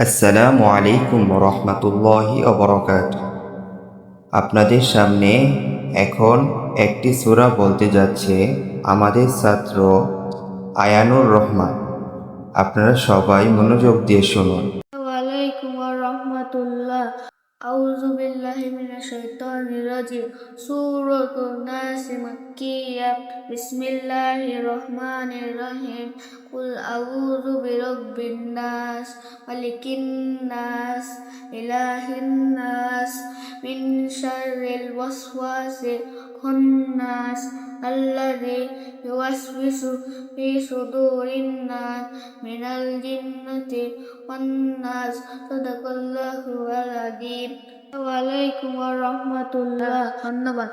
আসসালামু আলাইকুম রহমতুল্লাহি অবরকাত আপনাদের সামনে এখন একটি সুরা বলতে যাচ্ছে আমাদের ছাত্র আয়ানুর রহমান। আপনারা সবাই মনোযোগ দিয়ে শুনুন। ওয়ালাইকুম রহমতুল্লাহ আউযু বিল্লাহি মিনাশ শাইতানির রাজিম। সূরাতুন নাস মাক্কিয়া। বিসমিল্লাহির রহমানির রহিম। কুল আউযু বিরাব্বিন নাস। মালিকিন নাস। ইলাহিন নাস মিন শাররিল ওয়াসওয়াসিল খান্নাস الذي يوسوس في صدور الناس من الجنة والناس صدق الله العظيم ওয়ালাইকুম রহমতুল্লাহ ধন্যবাদ